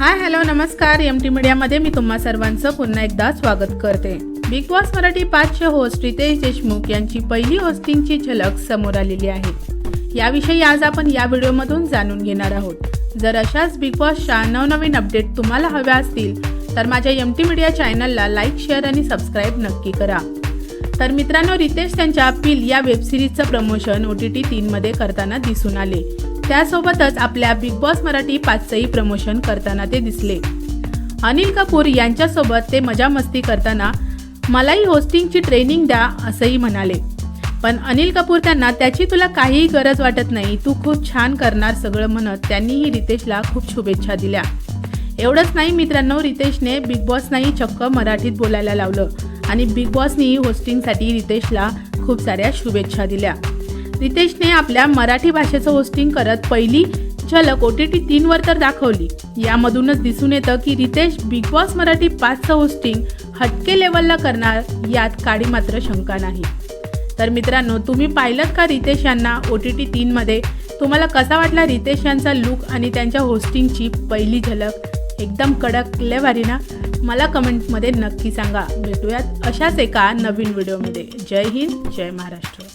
हाय hello नमस्कार. M T मीडियामध्ये मी तुम्हा सर्वांचं पुन्हा एकदा स्वागत करते. बिग बॉस मराठी पाचशे होस्ट रितेश देशमुख यांची पहिली होस्टिंगची झलक समोर आलेली आहे. याविषयी आज आपण या व्हिडिओमधून जाणून घेणार आहोत. जर अशाच बिग बॉसच्या नवनवीन अपडेट तुम्हाला हव्या असतील तर माझ्या एम टी मीडिया चॅनलला लाईक शेअर आणि सबस्क्राईब नक्की करा. तर मित्रांनो रितेश त्यांच्या अपील या वेबसिरीजचं प्रमोशन ओ टी टी तीनमध्ये करताना दिसून आले. त्यासोबतच आपल्या बिग बॉस मराठी पाचचंही प्रमोशन करताना ते दिसले. अनिल कपूर यांच्यासोबत ते मजा मस्ती करताना मलाही होस्टिंगची ट्रेनिंग द्या असंही म्हणाले. पण अनिल कपूर त्यांना त्याची तुला काहीही गरज वाटत नाही तू खूप छान करणार सगळं म्हणत त्यांनीही रितेशला खूप शुभेच्छा दिल्या. एवढंच नाही मित्रांनो रितेशने बिग बॉसनाही चक्क मराठीत बोलायला लावलं आणि बिग बॉसनीही होस्टिंगसाठी रितेशला खूप साऱ्या शुभेच्छा दिल्या. रितेशने आपल्या मराठी भाषेचं होस्टिंग करत पहिली झलक ओ टी टी तीनवर तर दाखवली. यामधूनच दिसून येतं की रितेश बिग बॉस मराठी पाचचं होस्टिंग हटके लेवलला करणार यात काळी मात्र शंका नाही. तर मित्रांनो तुम्ही पाहिलं का रितेश यांना ओ टी टी तीनमध्ये? तुम्हाला कसा वाटला रितेश यांचा लुक आणि त्यांच्या होस्टिंगची पहिली झलक? एकदम कडक लेवारी ना? मला कमेंटमध्ये नक्की सांगा. भेटूयात अशाच एका नवीन व्हिडिओमध्ये जय हिंद जय महाराष्ट्र.